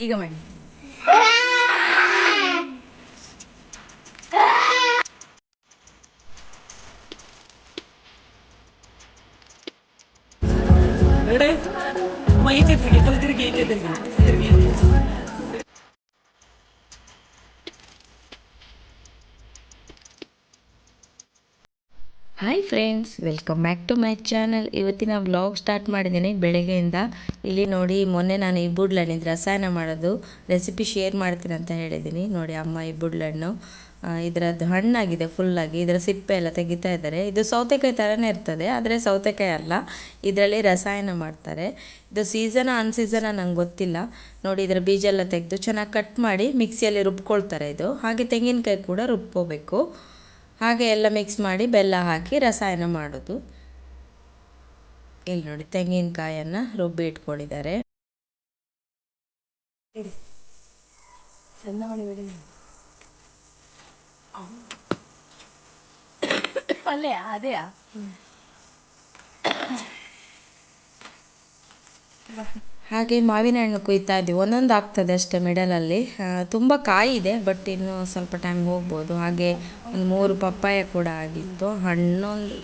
ಈಗ ಮಾಡಿ ಎಡೆ ಅಮ್ಮ ಈಚೆ ತಿರುಗಿ full hi friends welcome back to my channel ಇವತ್ತಿನ ವ್ಲಾಗ್ ಸ್ಟಾರ್ಟ್ ಮಾಡಿದ್ದೀನಿ. ಬೆಳಗ್ಗೆಯಿಂದ ಇಲ್ಲಿ ನೋಡಿ, ಮೊನ್ನೆ ನಾನು ಈ ಬುಡ್ಲಣ್ಣಿದ್ದು ರಸಾಯನ ಮಾಡೋದು ರೆಸಿಪಿ ಶೇರ್ ಮಾಡ್ತೀನಿ ಅಂತ ಹೇಳಿದ್ದೀನಿ. ನೋಡಿ, ಅಮ್ಮ ಈ ಬುಡ್ಲಣ್ಣು ಇದರದ್ದು ಹಣ್ಣಾಗಿದೆ ಫುಲ್ಲಾಗಿ ಇದರ ಸಿಪ್ಪೆ ಎಲ್ಲ ತೆಗಿತಾ ಇದ್ದಾರೆ. ಇದು ಸೌತೆಕಾಯಿ ಥರನೇ ಇರ್ತದೆ, ಆದರೆ ಸೌತೆಕಾಯಿ ಅಲ್ಲ. ಇದರಲ್ಲಿ ರಸಾಯನ ಮಾಡ್ತಾರೆ. ಇದು ಸೀಸನ ಅನ್ಸೀಸನ ನಂಗೆ ಗೊತ್ತಿಲ್ಲ. ನೋಡಿ, ಇದರ ಬೀಜ ಎಲ್ಲ ತೆಗೆದು ಚೆನ್ನಾಗಿ ಕಟ್ ಮಾಡಿ ಮಿಕ್ಸಿಯಲ್ಲಿ ರುಬ್ಕೊಳ್ತಾರೆ ಇದು. ಹಾಗೆ ತೆಂಗಿನಕಾಯಿ ಕೂಡ ರುಬ್ಕೋಬೇಕು. ಹಾಗೆ ಎಲ್ಲ ಮಿಕ್ಸ್ ಮಾಡಿ ಬೆಲ್ಲ ಹಾಕಿ ರಸಾಯನ ಮಾಡೋದು. ಇಲ್ಲಿ ನೋಡಿ ತೆಂಗಿನಕಾಯನ್ನು ರುಬ್ಬಿ ಇಟ್ಕೊಂಡಿದ್ದಾರೆ. ಅಲ್ಲೇ ಅದೇಯಾ ಹಾಗೆ ಮಾವಿನ ಹಣ್ಣು ಕೊಯ್ತಾ ಇದ್ದೀವಿ. ಒಂದೊಂದು ಆಗ್ತದೆ ಅಷ್ಟೇ ಮಿಡಲಲ್ಲಿ ತುಂಬ ಕಾಯಿ ಇದೆ ಬಟ್ ಇನ್ನು ಸ್ವಲ್ಪ ಟೈಮ್ ಹೋಗ್ಬೋದು. ಹಾಗೆ ಒಂದು ಮೂರು ಪಪ್ಪಾಯ ಕೂಡ ಆಗಿತ್ತು. ಹಣ್ಣೊಂದು,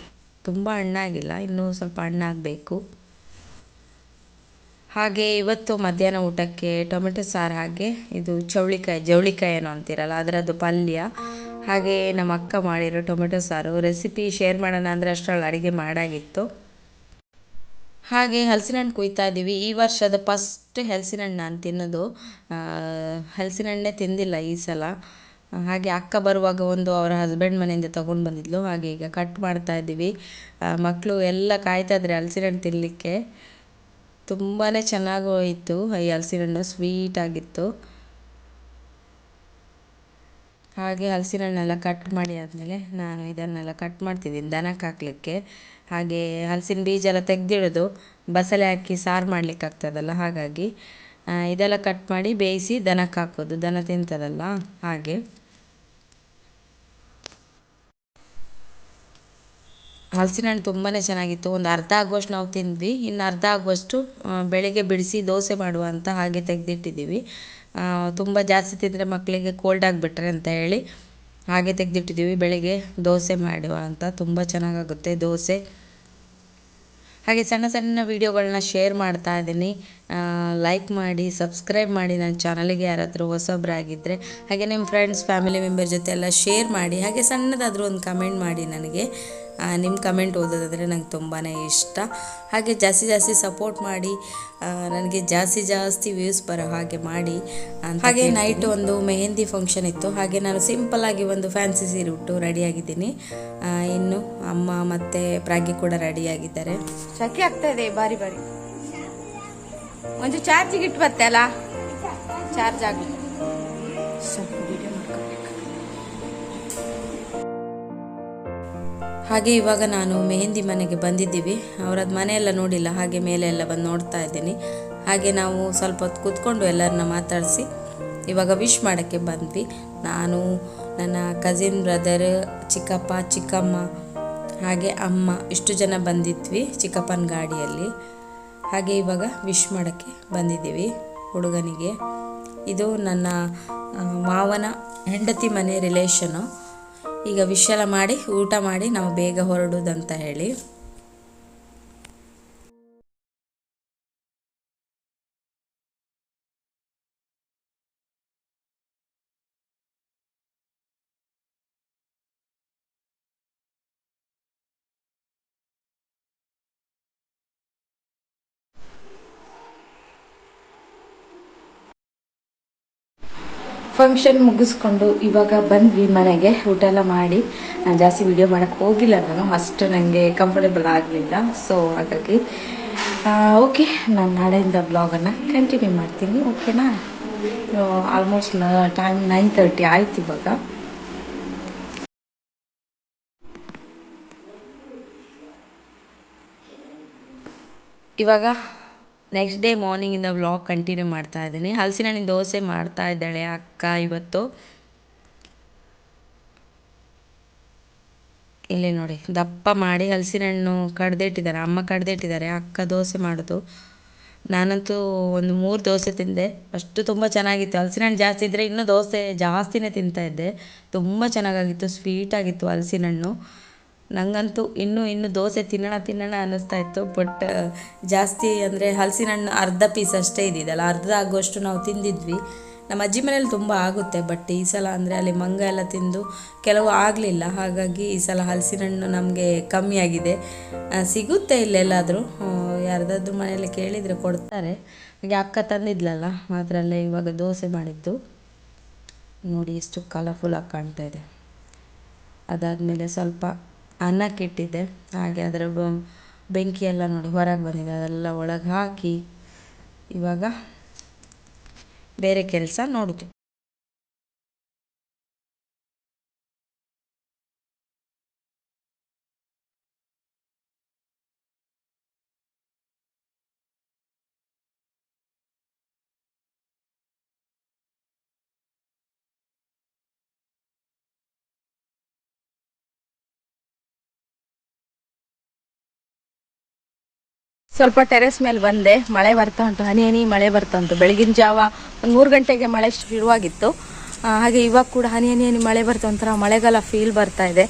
ತುಂಬ ಹಣ್ಣಾಗಿಲ್ಲ, ಇನ್ನೂ ಸ್ವಲ್ಪ ಹಣ್ಣಾಗಬೇಕು ಹಾಗೆ ಇವತ್ತು ಮಧ್ಯಾಹ್ನ ಊಟಕ್ಕೆ ಟೊಮೆಟೊ ಸಾರು, ಹಾಗೆ ಇದು ಚೌಳಿಕಾಯಿ, ಜವಳಿಕಾಯಿ ಏನೋ ಅಂತೀರಲ್ಲ, ಅದರದ್ದು ಪಲ್ಯ. ಹಾಗೆ ನಮ್ಮ ಅಕ್ಕ ಮಾಡಿರೋ ಟೊಮೆಟೊ ಸಾರು. ರೆಸಿಪಿ ಶೇರ್ ಮಾಡೋಣ ಅಂದರೆ ಅಷ್ಟರಲ್ಲಿ ಅಡುಗೆ ಮಾಡಾಗಿತ್ತು. ಹಾಗೆ ಹಲ್ಸಿನ ಹಣ್ಣು ಕೊಯ್ತಾ ಇದ್ದೀವಿ. ಈ ವರ್ಷದ ಫಸ್ಟ್ ಹಲ್ಸಿನ ಹಣ್ಣು ನಾನು ತಿನ್ನೋದು. ಹಲ್ಸಿನ ಹಣ್ಣೇ ತಿಂದಿಲ್ಲ ಈ ಸಲ. ಹಾಗೆ ಅಕ್ಕ ಬರುವಾಗ ಒಂದು ಅವರ ಹಸ್ಬೆಂಡ್ ಮನೆಯಿಂದ ತಗೊಂಡು ಬಂದಿದ್ಲು. ಹಾಗೆ ಈಗ ಕಟ್ ಮಾಡ್ತಾ ಇದ್ದೀವಿ. ಮಕ್ಕಳು ಎಲ್ಲ ಕಾಯ್ತಾ ಇದ್ದಾರೆ ಹಲ್ಸಿನ ಹಣ್ಣು ತಿನ್ನಲಿಕ್ಕೆ ತುಂಬಾ ಚೆನ್ನಾಗೂ ಇತ್ತು ಈ ಹಲ್ಸಿನ ಹಣ್ಣು ಸ್ವೀಟ್ ಆಗಿತ್ತು. ಹಾಗೆ ಹಲಸಿನ ಹಣ್ಣೆಲ್ಲ ಕಟ್ ಮಾಡಿ ಆದಮೇಲೆ ನಾನು ಇದನ್ನೆಲ್ಲ ಕಟ್ ಮಾಡ್ತಿದ್ದೀನಿ ದನಕ್ಕೆ ಹಾಕಲಿಕ್ಕೆ ಹಾಗೆ ಹಲ್ಸಿನ ಬೀಜ ಎಲ್ಲ ತೆಗೆದಿಡೋದು, ಬಸಳೆ ಹಾಕಿ ಸಾರು ಮಾಡ್ಲಿಕ್ಕೆ ಆಗ್ತದಲ್ಲ, ಹಾಗಾಗಿ ಇದೆಲ್ಲ ಕಟ್ ಮಾಡಿ ಬೇಯಿಸಿ ದನಕ್ಕೆ ಹಾಕೋದು ದನ ತಿಂತದಲ್ಲ, ಹಾಗೆ. ಹಲಸಿನ ಹಣ್ಣು ತುಂಬಾ ಚೆನ್ನಾಗಿತ್ತು, ಒಂದು ಅರ್ಧ ಆಗುವಷ್ಟು ನಾವು ತಿಂದ್ವಿ, ಇನ್ನು ಅರ್ಧ ಆಗುವಷ್ಟು ಬೆಳಗ್ಗೆ ಬಿಡಿಸಿ ದೋಸೆ ಮಾಡುವ ಅಂತ ಹಾಗೆ ತೆಗೆದಿಟ್ಟಿದ್ದೀವಿ. ತುಂಬ ಜಾಸ್ತಿ ತಿಂದರೆ ಮಕ್ಕಳಿಗೆ ಕೋಲ್ಡ್ ಆಗಿಬಿಟ್ರೆ ಅಂತ ಹೇಳಿ ಹಾಗೆ ತೆಗೆದಿಟ್ಟಿದ್ದೀವಿ ಬೆಳಗ್ಗೆ ದೋಸೆ ಮಾಡುವ ಅಂತ. ತುಂಬ ಚೆನ್ನಾಗಾಗುತ್ತೆ ದೋಸೆ. ಹಾಗೆ ಸಣ್ಣ ಸಣ್ಣ ವೀಡಿಯೋಗಳನ್ನ ಶೇರ್ ಮಾಡ್ತಾ ಇದ್ದೀನಿ. ಲೈಕ್ ಮಾಡಿ ಸಬ್ಸ್ಕ್ರೈಬ್ ಮಾಡಿ ನನ್ನ ಚಾನಲಿಗೆ ಯಾರಾದರೂ ಹೊಸೊಬ್ಬರಾಗಿದ್ದರೆ ಹಾಗೆ ನಿಮ್ಮ ಫ್ರೆಂಡ್ಸ್ ಫ್ಯಾಮಿಲಿ ಮೆಂಬರ್ ಜೊತೆ ಎಲ್ಲ ಶೇರ್ ಮಾಡಿ. ಹಾಗೆ ಸಣ್ಣದಾದರೂ ಒಂದು ಕಮೆಂಟ್ ಮಾಡಿ ನನಗೆ. ನಿಮ್ಮ ಕಮೆಂಟ್ ಓದೋದಾದರೆ ನಂಗೆ ತುಂಬಾ ಇಷ್ಟ. ಹಾಗೆ ಜಾಸ್ತಿ ಜಾಸ್ತಿ ಸಪೋರ್ಟ್ ಮಾಡಿ ನನಗೆ ಜಾಸ್ತಿ ಜಾಸ್ತಿ ವ್ಯೂಸ್ ಬರೋ ಹಾಗೆ ಮಾಡಿ ಹಾಗೆ ನೈಟ್ ಒಂದು ಮೆಹಂದಿ ಫಂಕ್ಷನ್ ಇತ್ತು. ಹಾಗೆ ನಾನು ಸಿಂಪಲ್ಲಾಗಿ ಒಂದು ಫ್ಯಾನ್ಸಿ ಸೀರೆ ಉಟ್ಟು ರೆಡಿಯಾಗಿದ್ದೀನಿ ಇನ್ನು ಅಮ್ಮ ಮತ್ತು ಪ್ರಾಗಿ ಕೂಡ ರೆಡಿಯಾಗಿದ್ದಾರೆ ಶಕೆ ಆಗ್ತಾ ಇದೆ ಬಾರಿ ಬಾರಿ. ಒಂದು ಚಾರ್ಜಿಗೆ ಇಟ್ಟು ಬತ್ತೆ ಅಲ್ಲ? ಚಾರ್ಜ್ ಆಗಲಿ. ಹಾಗೆ ಇವಾಗ ನಾನು ಮೆಹಂದಿ ಮನೆಗೆ ಬಂದಿದ್ದೀವಿ. ಅವರದ್ದು ಮನೆಯೆಲ್ಲ ನೋಡಿಲ್ಲ, ಹಾಗೆ ಮೇಲೆ ಎಲ್ಲ ಬಂದು ನೋಡ್ತಾ ಇದ್ದೀನಿ. ಹಾಗೆ ನಾವು ಸ್ವಲ್ಪ ಹೊತ್ತು ಕೂತ್ಕೊಂಡು ಎಲ್ಲರನ್ನ ಮಾತಾಡಿಸಿ ಇವಾಗ ವಿಶ್ ಮಾಡೋಕ್ಕೆ ಬಂದ್ವಿ. ನಾನು, ನನ್ನ ಕಸಿನ್ ಬ್ರದರ್ ಚಿಕ್ಕಪ್ಪ, ಚಿಕ್ಕಮ್ಮ, ಹಾಗೆ ಅಮ್ಮ, ಇಷ್ಟು ಜನ ಬಂದಿದ್ವಿ ಚಿಕ್ಕಪ್ಪನ ಗಾಡಿಯಲ್ಲಿ. ಹಾಗೆ ಇವಾಗ ವಿಶ್ ಮಾಡೋಕ್ಕೆ ಬಂದಿದ್ದೀವಿ ಹುಡುಗನಿಗೆ. ಇದು ನನ್ನ ಮಾವನ ಹೆಂಡತಿ ಮನೆ ರಿಲೇಷನು ಈಗ ವಿಶಲ ಮಾಡಿ ಊಟ ಮಾಡಿ ನಾವು ಬೇಗ ಹೊರಡೋದಂತ ಹೇಳಿ. ಫಂಕ್ಷನ್ ಮುಗಿಸ್ಕೊಂಡು ಇವಾಗ ಬಂದ್ವಿ ಮನೆಗೆ ಊಟ ಎಲ್ಲ ಮಾಡಿ. ನಾನು ಜಾಸ್ತಿ ವೀಡಿಯೋ ಮಾಡೋಕ್ಕೆ ಹೋಗಿಲ್ಲ, ನಾನು ಅಷ್ಟು ನನಗೆ ಕಂಫರ್ಟೇಬಲ್ ಆಗಲಿಲ್ಲ. ಸೊ ಹಾಗಾಗಿ ಓಕೆ ನಾನು ನಾಳೆಯಿಂದ ಬ್ಲಾಗನ್ನು ಕಂಟಿನ್ಯೂ ಮಾಡ್ತೀನಿ ಓಕೆನಾ ಆಲ್ಮೋಸ್ಟ್ ಟೈಮ್ ನೈನ್ ತರ್ಟಿ ಆಯ್ತು ಇವಾಗ. ಇವಾಗ ನೆಕ್ಸ್ಟ್ ಡೇ ಮಾರ್ನಿಂಗಿಂದ ವ್ಲಾಗ್ ಕಂಟಿನ್ಯೂ ಮಾಡ್ತಾ ಇದ್ದೀನಿ. ಹಲಸಿನ ಹಣ್ಣಿನ ದೋಸೆ ಮಾಡ್ತಾ ಇದ್ದಾಳೆ ಅಕ್ಕ ಇವತ್ತು. ಇಲ್ಲಿ ನೋಡಿ, ದಪ್ಪ ಮಾಡಿ ಹಲಸಿನ ಹಣ್ಣು ಕಡ್ದಿಟ್ಟಿದ್ದಾರೆ. ಅಮ್ಮ ಕಡ್ದಿಟ್ಟಿದ್ದಾರೆ, ಅಕ್ಕ ದೋಸೆ ಮಾಡೋದು. ನಾನಂತೂ ಒಂದು ಮೂರು ದೋಸೆ ತಿಂದೆ. ಅಷ್ಟು ತುಂಬ ಚೆನ್ನಾಗಿತ್ತು. ಹಲಸಿನ ಹಣ್ಣು ಜಾಸ್ತಿ ಇದ್ದರೆ ಇನ್ನೂ ದೋಸೆ ಜಾಸ್ತಿನೇ ತಿಂತಾಯಿದ್ದೆ ತುಂಬ ಚೆನ್ನಾಗಾಗಿತ್ತು ಸ್ವೀಟಾಗಿತ್ತು ಹಲಸಿನ ಹಣ್ಣು ನನಗಂತೂ ಇನ್ನೂ ಇನ್ನೂ ದೋಸೆ ತಿನ್ನೋಣ ತಿನ್ನೋಣ ಅನ್ನಿಸ್ತಾ ಇತ್ತು ಬಟ್ ಜಾಸ್ತಿ ಅಂದರೆ ಹಲಸಿನ ಹಣ್ಣು ಅರ್ಧ ಪೀಸ್ ಅಷ್ಟೇ ಇದ್ದಿದ್ದಲ್ಲ, ಅರ್ಧ ಆಗುವಷ್ಟು ನಾವು ತಿಂದಿದ್ವಿ. ನಮ್ಮ ಅಜ್ಜಿ ಮನೇಲಿ ತುಂಬ ಆಗುತ್ತೆ ಬಟ್ ಈ ಸಲ ಅಂದರೆ ಅಲ್ಲಿ ಮಂಗ ಎಲ್ಲ ತಿಂದು ಕೆಲವು ಆಗಲಿಲ್ಲ, ಹಾಗಾಗಿ ಈ ಸಲ ಹಲಸಿನ ಹಣ್ಣು ನಮಗೆ ಕಮ್ಮಿಯಾಗಿದೆ ಸಿಗುತ್ತೆ ಇಲ್ಲೆಲ್ಲಾದರೂ ಯಾರ್ದಾದ್ರೂ ಮನೆಯಲ್ಲಿ ಕೇಳಿದರೆ ಕೊಡ್ತಾರೆ. ಹಾಗೆ ಅಕ್ಕ ತಂದಿದ್ಲಲ್ಲ, ಅದರಲ್ಲೇ ಇವಾಗ ದೋಸೆ ಮಾಡಿದ್ದು. ನೋಡಿ ಎಷ್ಟು ಕಲರ್ಫುಲ್ಲಾಗಿ ಕಾಣ್ತಾ ಇದೆ. ಅದಾದಮೇಲೆ ಸ್ವಲ್ಪ ಅನ್ನಕ್ಕೆ ಇಟ್ಟಿದ್ದೆ ಹಾಗೆ ಅದರ ಬೆಂಕಿ ಎಲ್ಲ ನೋಡಿ ಹೊರಗೆ ಬಂದಿದೆ. ಅದೆಲ್ಲ ಒಳಗೆ ಹಾಕಿ ಇವಾಗ ಬೇರೆ ಕೆಲಸ ನೋಡುದು ಸ್ವಲ್ಪ ಟೆರೆಸ್ ಮೇಲೆ ಬಂದೆ. ಮಳೆ ಬರ್ತಾ ಉಂಟು. ಹನಿ ಹನಿ ಮಳೆ ಬರ್ತಾ ಉಂಟು. ಬೆಳಗಿನ ಜಾವ ಒಂದು ಮೂರು ಗಂಟೆಗೆ ಮಳೆ ಶುರುವಾಗಿತ್ತು. ಹಾಗೆ ಇವಾಗ ಕೂಡ ಹನಿ ಹನಿ ಹನಿ ಮಳೆ ಬರ್ತಾ ಒಂಥರ ಮಳೆಗಾಲ ಫೀಲ್ ಬರ್ತಾ ಇದೆ.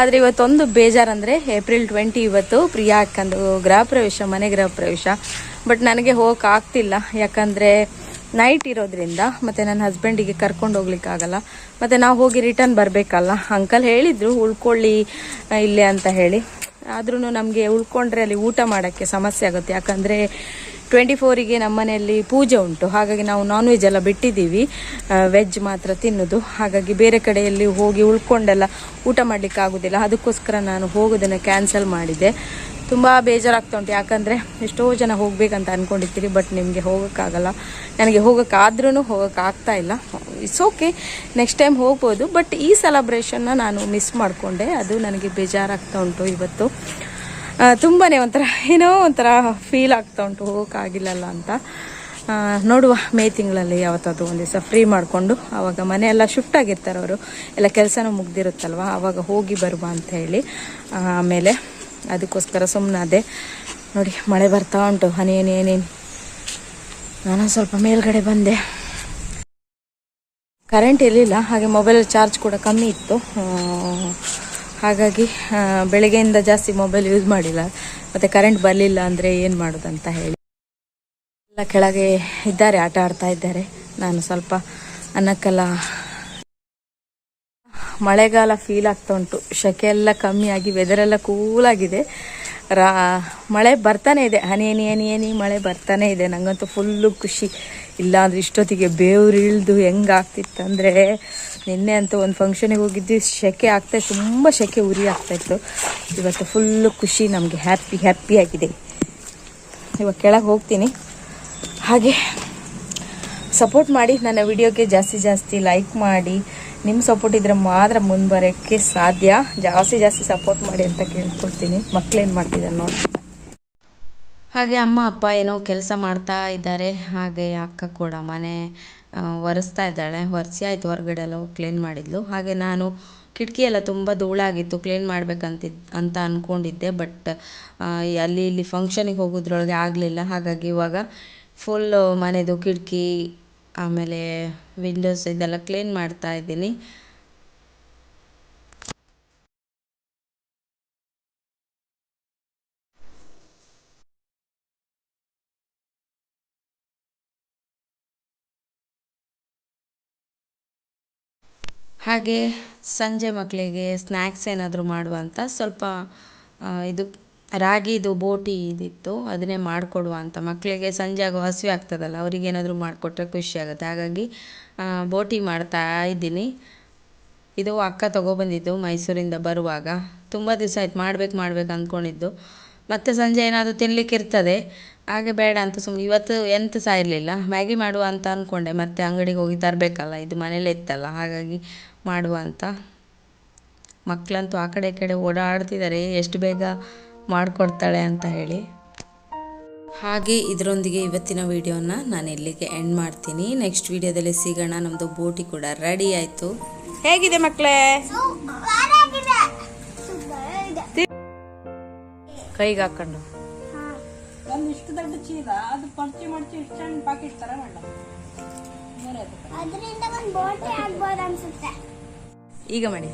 ಆದರೆ ಇವತ್ತೊಂದು ಬೇಜಾರಂದರೆ ಏಪ್ರಿಲ್ ಟ್ವೆಂಟಿ ಇವತ್ತು ಪ್ರಿಯಾ ಅಕ್ಕಂದು ಗೃಹ ಪ್ರವೇಶ, ಮನೆ ಗೃಹ ಪ್ರವೇಶ. ಬಟ್ ನನಗೆ ಹೋಗಕ್ಕೆ ಆಗ್ತಿಲ್ಲ. ಯಾಕಂದರೆ ನೈಟ್ ಇರೋದ್ರಿಂದ ಮತ್ತು ನನ್ನ ಹಸ್ಬೆಂಡಿಗೆ ಕರ್ಕೊಂಡು ಹೋಗ್ಲಿಕ್ಕಾಗಲ್ಲ ಮತ್ತು ನಾವು ಹೋಗಿ ರಿಟರ್ನ್ ಬರಬೇಕಲ್ಲ. ಅಂಕಲ್ ಹೇಳಿದರು, ಉಳ್ಕೊಳ್ಳಿ ಇಲ್ಲೇ ಅಂತ ಹೇಳಿ. ಆದ್ರೂ ನಮಗೆ ಉಳ್ಕೊಂಡ್ರೆ ಅಲ್ಲಿ ಊಟ ಮಾಡೋಕ್ಕೆ ಸಮಸ್ಯೆ ಆಗುತ್ತೆ. ಯಾಕಂದರೆ ಟ್ವೆಂಟಿ ಫೋರಿಗೆ ನಮ್ಮ ಮನೆಯಲ್ಲಿ ಪೂಜೆ ಉಂಟು. ಹಾಗಾಗಿ ನಾವು ನಾನ್ ವೆಜ್ ಎಲ್ಲ ಬಿಟ್ಟಿದ್ದೀವಿ. ವೆಜ್ ಮಾತ್ರ ತಿನ್ನೋದು. ಹಾಗಾಗಿ ಬೇರೆ ಕಡೆಯಲ್ಲಿ ಹೋಗಿ ಉಳ್ಕೊಂಡೆಲ್ಲ ಊಟ ಮಾಡಲಿಕ್ಕೆ ಆಗೋದಿಲ್ಲ. ಅದಕ್ಕೋಸ್ಕರ ನಾನು ಹೋಗೋದನ್ನು ಕ್ಯಾನ್ಸಲ್ ಮಾಡಿದೆ. ತುಂಬ ಬೇಜಾರಾಗ್ತಾ ಉಂಟು. ಯಾಕಂದರೆ ಎಷ್ಟೋ ಜನ ಹೋಗ್ಬೇಕಂತ ಅಂದ್ಕೊಂಡಿರ್ತೀರಿ ಬಟ್ ನಿಮಗೆ ಹೋಗೋಕ್ಕಾಗಲ್ಲ. ನನಗೆ ಹೋಗೋಕ್ಕಾದ್ರೂ ಹೋಗೋಕ್ಕಾಗ್ತಾ ಇಲ್ಲ. ಇಟ್ಸ್ ಓಕೆ ನೆಕ್ಸ್ಟ್ ಟೈಮ್ ಹೋಗ್ಬೋದು. ಬಟ್ ಈ ಸೆಲೆಬ್ರೇಷನ್ನ ನಾನು ಮಿಸ್ ಮಾಡಿಕೊಂಡೆ. ಅದು ನನಗೆ ಬೇಜಾರಾಗ್ತಾ ಉಂಟು ಇವತ್ತು. ತುಂಬಾ ಒಂಥರ, ಏನೋ ಒಂಥರ ಫೀಲ್ ಆಗ್ತಾ ಉಂಟು. ಹೋಗೋಕ್ಕಾಗಿಲ್ಲಲ್ಲ ಅಂತ. ನೋಡುವ ಮೇ ತಿಂಗಳಲ್ಲಿ ಯಾವತ್ತಾದರೂ ಒಂದು ದಿವಸ ಫ್ರೀ ಮಾಡಿಕೊಂಡು. ಆವಾಗ ಮನೆಯೆಲ್ಲ ಶಿಫ್ಟ್ ಆಗಿರ್ತಾರೆ ಅವರು. ಎಲ್ಲ ಕೆಲಸನೂ ಮುಗ್ದಿರುತ್ತಲ್ವ? ಆವಾಗ ಹೋಗಿ ಬರುವ ಅಂತ ಹೇಳಿ. ಆಮೇಲೆ ಅದಕ್ಕೋಸ್ಕರ ಸುಮ್ಮನಾದೆ ನೋಡಿ, ಮಳೆ ಬರ್ತಾ ಉಂಟು. ಹನಿ ಹನಿ ಏನೇನು ನಾನು ಸ್ವಲ್ಪ ಮೇಲ್ಗಡೆ ಬಂದೆ. ಕರೆಂಟ್ ಇರಲಿಲ್ಲ, ಹಾಗೆ ಮೊಬೈಲ್ ಚಾರ್ಜ್ ಕೂಡ ಕಮ್ಮಿ ಇತ್ತು. ಹಾಗಾಗಿ ಬೆಳಗ್ಗೆಯಿಂದ ಜಾಸ್ತಿ ಮೊಬೈಲ್ ಯೂಸ್ ಮಾಡಿಲ್ಲ. ಮತ್ತು ಕರೆಂಟ್ ಬರಲಿಲ್ಲ ಅಂದರೆ ಏನು ಮಾಡೋದಂತ ಹೇಳಿ. ಎಲ್ಲ ಕೆಳಗೆ ಇದ್ದಾರೆ, ಆಟ ಆಡ್ತಾ ಇದ್ದಾರೆ. ನಾನು ಸ್ವಲ್ಪ ಅನ್ನಕ್ಕೆಲ್ಲ ಮಳೆಗಾಲ ಫೀಲ್ ಆಗ್ತಾ ಉಂಟು. ಶೆಕೆ ಎಲ್ಲ ಕಮ್ಮಿಯಾಗಿ ಎಲ್ಲ ಕೂಲಾಗಿದೆ ರಾ, ಮಳೆ ಬರ್ತಾನೆ ಇದೆ. ಹನಿ ಹನಿ ಹನಿ ಹನಿ ಮಳೆ ಬರ್ತಾನೆ ಇದೆ. ನನಗಂತೂ ಫುಲ್ಲು ಖುಷಿ. ಇಲ್ಲಾಂದ್ರೆ ಇಷ್ಟೊತ್ತಿಗೆ ಬೇವ್ರು ಇಳಿದು ಹೆಂಗಾಗ್ತಿತ್ತಂದರೆ ನಿನ್ನೆ ಅಂತೂ ಒಂದು ಫಂಕ್ಷನಿಗೆ ಹೋಗಿದ್ದು ಶೆಕೆ ಆಗ್ತಾ ತುಂಬ ಶೆಕೆ ಉರಿ ಆಗ್ತಾಯಿತ್ತು ಇವತ್ತು ಫುಲ್ಲು ಖುಷಿ ನಮಗೆ. ಹ್ಯಾಪಿ ಹ್ಯಾಪಿ ಆಗಿದೆ. ಇವಾಗ ಕೆಳಗೆ ಹೋಗ್ತೀನಿ. ಹಾಗೆ ಸಪೋರ್ಟ್ ಮಾಡಿ. ನನ್ನ ವಿಡಿಯೋಗೆ ಜಾಸ್ತಿ ಜಾಸ್ತಿ ಲೈಕ್ ಮಾಡಿ. ನಿಮ್ಮ ಸಪೋರ್ಟ್ ಇದ್ರೆ ಮಾತ್ರ ಮುಂದೆ ಸಾಧ್ಯ. ಜಾಸ್ತಿ ಜಾಸ್ತಿ ಸಪೋರ್ಟ್ ಮಾಡಿ ಅಂತ ಕೇಳ್ಕೊಳ್ತೀನಿ. ಮಕ್ಳೇನು ಮಾಡ್ತಿದ್ದಾರೆ ನೋಡಿ. ಹಾಗೆ ಅಮ್ಮ, ಅಪ್ಪ ಏನೋ ಕೆಲಸ ಮಾಡ್ತಾ ಇದ್ದಾರೆ. ಹಾಗೆ ಅಕ್ಕ ಕೂಡ ಮನೆ ಒರೆಸ್ತಾ ಇದ್ದಾಳೆ. ಒರೆಸಿ ಆಯಿತು ಹೊರಗಡೆ ಎಲ್ಲ ಕ್ಲೀನ್ ಮಾಡಿದ್ಲು. ಹಾಗೆ ನಾನು ಕಿಟಕಿ ಎಲ್ಲ ತುಂಬ ಧೂಳಾಗಿತ್ತು. ಕ್ಲೀನ್ ಮಾಡ್ಬೇಕಂತಿದ್ ಅಂತ ಅಂದ್ಕೊಂಡಿದ್ದೆ ಬಟ್ ಅಲ್ಲಿ ಇಲ್ಲಿ ಫಂಕ್ಷನಿಗೆ ಹೋಗೋದ್ರೊಳಗೆ ಆಗಲಿಲ್ಲ. ಹಾಗಾಗಿ ಇವಾಗ ಫುಲ್ಲು ಮನೆದು ಕಿಟಕಿ ಆಮೇಲೆ ವಿಂಡೋಸ್ ಇದೆಲ್ಲ ಕ್ಲೀನ್ ಮಾಡ್ತಾ ಇದ್ದೀನಿ. ಹಾಗೆ ಸಂಜೆ ಮಕ್ಕಳಿಗೆ ಸ್ನ್ಯಾಕ್ಸ್ ಏನಾದರೂ ಮಾಡುವ ಅಂತ ಸ್ವಲ್ಪ ಇದು ರಾಗಿದು ಬೋಟಿ ಇದಿತ್ತು, ಅದನ್ನೇ ಮಾಡಿಕೊಡುವ ಅಂತ. ಮಕ್ಕಳಿಗೆ ಸಂಜೆ ಆಗೋ ಹಸಿವೆ ಆಗ್ತದಲ್ಲ, ಅವ್ರಿಗೆ ಏನಾದರೂ ಮಾಡಿಕೊಟ್ರೆ ಖುಷಿ ಆಗುತ್ತೆ. ಹಾಗಾಗಿ ಬೋಟಿ ಮಾಡ್ತಾ ಇದ್ದೀನಿ. ಇದು ಅಕ್ಕ ತೊಗೊಬಂದಿದ್ದು ಮೈಸೂರಿಂದ ಬರುವಾಗ. ತುಂಬ ದಿವಸ ಆಯ್ತು, ಮಾಡ್ಬೇಕು ಮಾಡ್ಬೇಕು ಅಂದ್ಕೊಂಡಿದ್ದು. ಮತ್ತೆ ಸಂಜೆ ಏನಾದರೂ ತಿನ್ಲಿಕ್ಕೆ ಇರ್ತದೆ. ಹಾಗೆ ಬೇಡ ಅಂತ ಸುಮ್ಮನೆ ಇವತ್ತು ಎಂತ ಸಹ ಇರಲಿಲ್ಲ. ಮ್ಯಾಗಿ ಮಾಡುವ ಅಂತ ಅಂದ್ಕೊಂಡೆ. ಮತ್ತೆ ಅಂಗಡಿಗೆ ಹೋಗಿ ತರಬೇಕಲ್ಲ, ಇದು ಮನೇಲೇ ಇತ್ತಲ್ಲ, ಹಾಗಾಗಿ ಮಾಡುವ ಅಂತ. ಮಕ್ಕಳಂತೂ ಆ ಕಡೆ ಈ ಕಡೆ ಓಡಾಡ್ತಿದ್ದಾರೆ. ಎಷ್ಟು ಬೇಗ ಮಾಡಿಕೊಡ್ತಾಳೆ ಅಂತ ಹೇಳಿ. ಹಾಗೆ ಇದರೊಂದಿಗೆ ಇವತ್ತಿನ ವಿಡಿಯೋನ ನಾನು ಇಲ್ಲಿಗೆ ಎಂಡ್ ಮಾಡ್ತೀನಿ. ನೆಕ್ಸ್ಟ್ ವಿಡಿಯೋದಲ್ಲಿ ಸಿಗೋಣ. ನಮ್ಮದು ಬೋಟಿ ಕೂಡ ರೆಡಿ ಆಯಿತು. ಹೇಗಿದೆ ಮಕ್ಕಳೇ ಕೈಗೆ ಹಾಕೊಂಡು. ಇಷ್ಟು ದೊಡ್ಡ ಚೀಲ. ಅದು ಪರ್ಚಿ ಮಡ್ಚಿ ಇಷ್ಟು ಸಣ್ಣ ಪಾಕೆಟ್ ತರ ಮಾಡ ಅದರಿಂದ ಒಂದು ಬೋಟೆ ಆಗ್ಬೋದು ಅನ್ಸುತ್ತೆ. ಈಗ ಮಾಡಿ!